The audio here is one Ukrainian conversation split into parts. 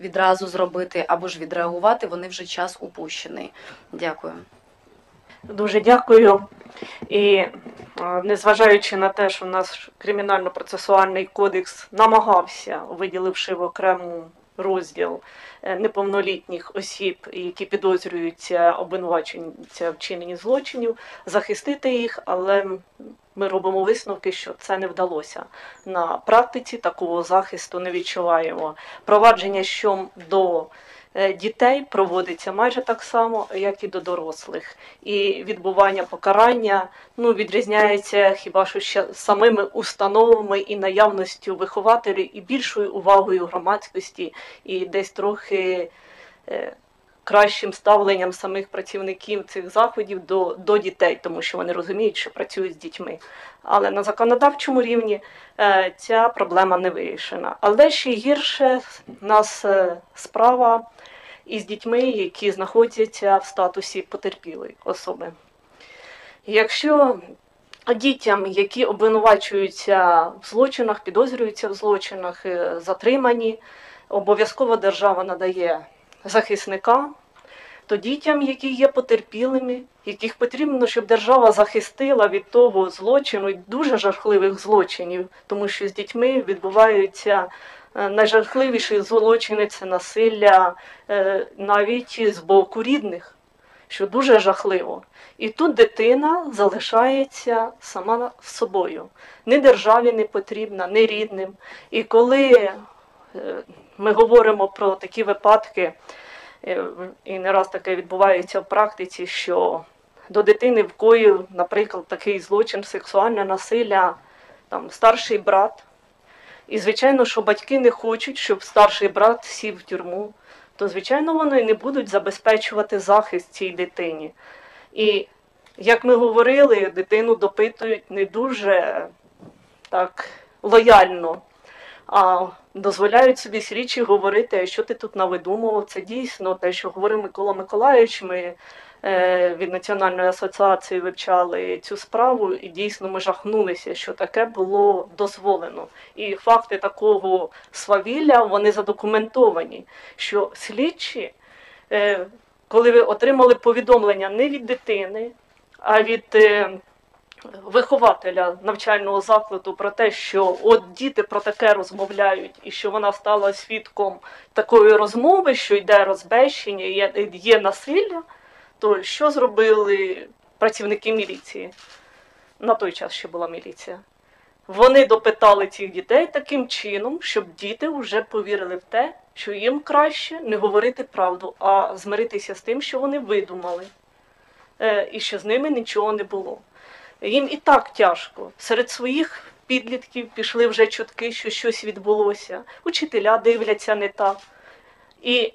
відразу зробити або ж відреагувати, вони вже час упущений. Дякую. Дуже дякую. І е, незважаючи на те, що наш кримінально-процесуальний кодекс намагався, виділивши в окрему розділ е, неповнолітніх осіб, які підозрюються, обвинувачуються вчиненні злочинів, захистити їх, але ми робимо висновки, що це не вдалося. На практиці такого захисту не відчуваємо. Провадження щодо е, дітей проводиться майже так само, як і до дорослих. І відбування покарання ну, відрізняється хіба що ще самими установами і наявністю вихователів, і більшою увагою громадськості, і десь трохи. Кращим ставленням самих працівників цих заходів до, до дітей, тому що вони розуміють, що працюють з дітьми. Але на законодавчому рівні е, ця проблема не вирішена. Але ще гірше в нас е, справа із дітьми, які знаходяться в статусі потерпілої особи. Якщо дітям, які обвинувачуються в злочинах, підозрюються в злочинах, е, затримані, обов'язково держава надає захисника, то дітям, які є потерпілими, яких потрібно, щоб держава захистила від того злочину, дуже жахливих злочинів, тому що з дітьми відбуваються е, найжахливіші злочини це насилля е, навіть з боку рідних, що дуже жахливо. І тут дитина залишається сама собою. Ні державі не потрібна, ні рідним. І коли ми говоримо про такі випадки, е, і не раз таке відбувається в практиці, що до дитини вкоїв, наприклад, такий злочин, сексуальне насилля, там старший брат. І, звичайно, що батьки не хочуть, щоб старший брат сів в тюрму, то, звичайно, вони не будуть забезпечувати захист цій дитині. І, як ми говорили, дитину допитують не дуже так лояльно, а дозволяють собі слідчі говорити, що ти тут навидумував. Це дійсно те, що говорив Микола Миколаївич. Ми е, від Національної асоціації вивчали цю справу, і дійсно ми жахнулися, що таке було дозволено. І факти такого свавілля вони задокументовані, що слідчі, е, коли ви отримали повідомлення не від дитини, а від е, вихователя навчального закладу про те, що от діти про таке розмовляють, і що вона стала свідком такої розмови, що йде розбещення, є, є насилля, то що зробили працівники міліції? На той час ще була міліція. Вони допитали цих дітей таким чином, щоб діти вже повірили в те, що їм краще не говорити правду, а змиритися з тим, що вони видумали, е, і що з ними нічого не було. Їм і так тяжко. Серед своїх підлітків пішли вже чутки, що щось відбулося. Учителя дивляться не так. І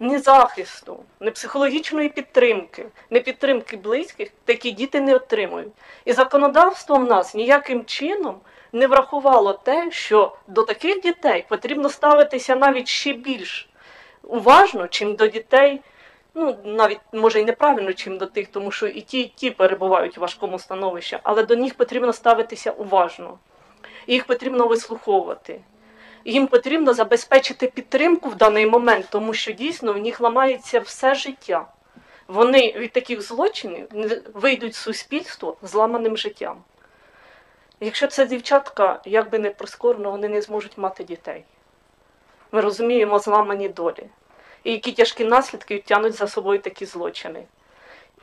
ні захисту, ні психологічної підтримки, ні підтримки близьких такі діти не отримують. І законодавство в нас ніяким чином не врахувало те, що до таких дітей потрібно ставитися навіть ще більш уважно, чим до дітей. Ну, навіть може і неправильно, чим до тих, тому що і ті, і ті перебувають у важкому становищі, але до них потрібно ставитися уважно. Їх потрібно вислуховувати. Їм потрібно забезпечити підтримку в даний момент, тому що дійсно в них ламається все життя. Вони від таких злочинів вийдуть в суспільство зламаним життям. Якщо це дівчатка, як би не прискорено, вони не зможуть мати дітей. Ми розуміємо зламані долі і які тяжкі наслідки тягнуть за собою такі злочини.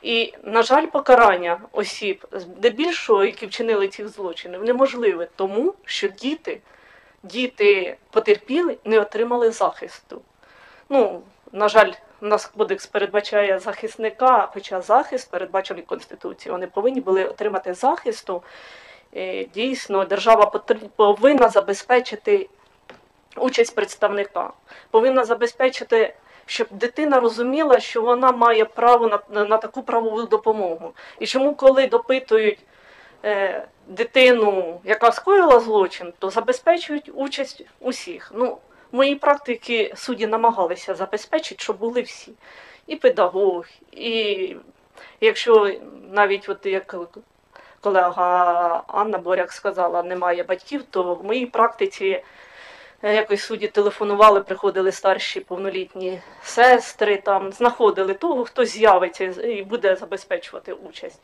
І, на жаль, покарання осіб, здебільшого, які вчинили ці злочини, неможливе тому, що діти, діти потерпіли, не отримали захисту. Ну, на жаль, у нас кодекс передбачає захисника, хоча захист передбачений Конституцією. Вони повинні були отримати захисту. Е, Дійсно, держава повинна забезпечити участь представника, повинна забезпечити, щоб дитина розуміла, що вона має право на, на, таку правову допомогу. І чому, коли допитують е, дитину, яка скоїла злочин, то забезпечують участь усіх. Ну, в моїй практиці судді намагалися забезпечити, щоб були всі. І педагог, і якщо навіть от як колега Анна Боряк сказала, немає батьків, то в моїй практиці Якось судді телефонували, приходили старші повнолітні сестри, там знаходили того, хто з'явиться і буде забезпечувати участь.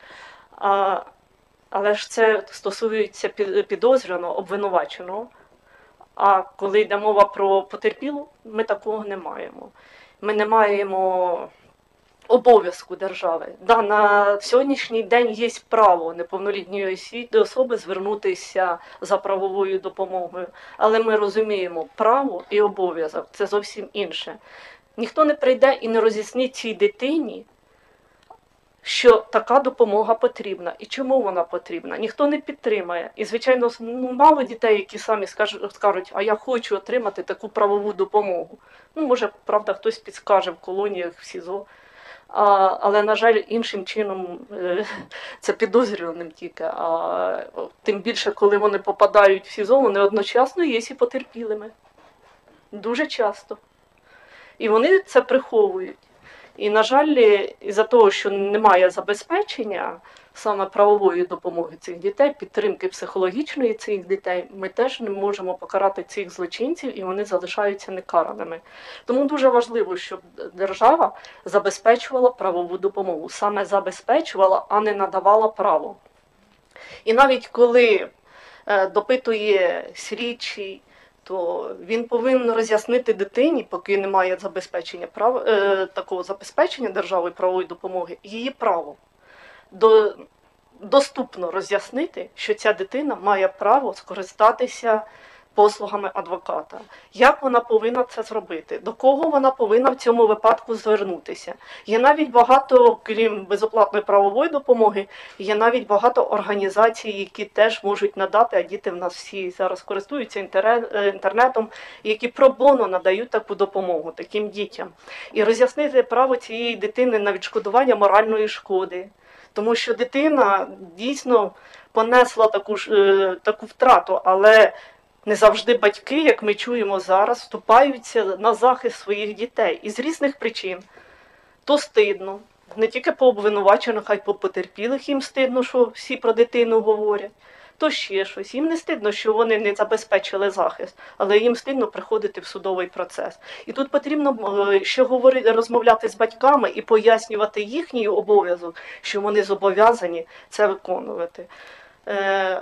А, але ж це стосується підозрюваного, обвинуваченого. А коли йде мова про потерпілу, ми такого не маємо. Ми не маємо обов'язку держави. Да, на сьогоднішній день є право неповнолітньої особи звернутися за правовою допомогою. Але ми розуміємо, право і обов'язок це зовсім інше.Ніхто не прийде і не роз'яснить цій дитині, що така допомога потрібна і чому вона потрібна. Ніхто не підтримає. І, звичайно, ну, мало дітей, які самі скажуть, скажуть, а я хочу отримати таку правову допомогу. Ну, може, правда, хтось підскаже в колоніях, в СІЗО. Але, на жаль, іншим чином е, це підозрюваним тільки. А тим більше, коли вони попадають в СІЗО, вони одночасно є і потерпілими. Дуже часто. І вони це приховують. І, на жаль, із-за того, що немає забезпечення саме правової допомоги цих дітей, підтримки психологічної цих дітей, ми теж не можемо покарати цих злочинців і вони залишаються некараними. Тому дуже важливо, щоб держава забезпечувала правову допомогу, саме забезпечувала, а не надавала право. І навіть коли е, допитує слідчий, то він повинен роз'яснити дитині, поки немає забезпечення прав, е, такого забезпечення державою правової допомоги, її право до, доступно роз'яснити, що ця дитина має право скористатися послугами адвоката. Як вона повинна це зробити? До кого вона повинна в цьому випадку звернутися? Є навіть багато, крім безоплатної правової допомоги, є навіть багато організацій, які теж можуть надати, а діти в нас всі зараз користуються е, інтернетом, які пробоно надають таку допомогу таким дітям. І роз'яснити право цієї дитини на відшкодування моральної шкоди. Тому що дитина дійсно понесла таку, ж, е, таку втрату, але не завжди батьки, як ми чуємо зараз, вступаються на захист своїх дітей із різних причин. То стидно, не тільки по обвинувачених, а й по потерпілих їм стидно, що всі про дитину говорять. То ще щось. Їм не стидно, що вони не забезпечили захист, але їм стидно приходити в судовий процес. І тут потрібно е, ще говорити, розмовляти з батьками і пояснювати їхній обов'язок, що вони зобов'язані це виконувати. Е,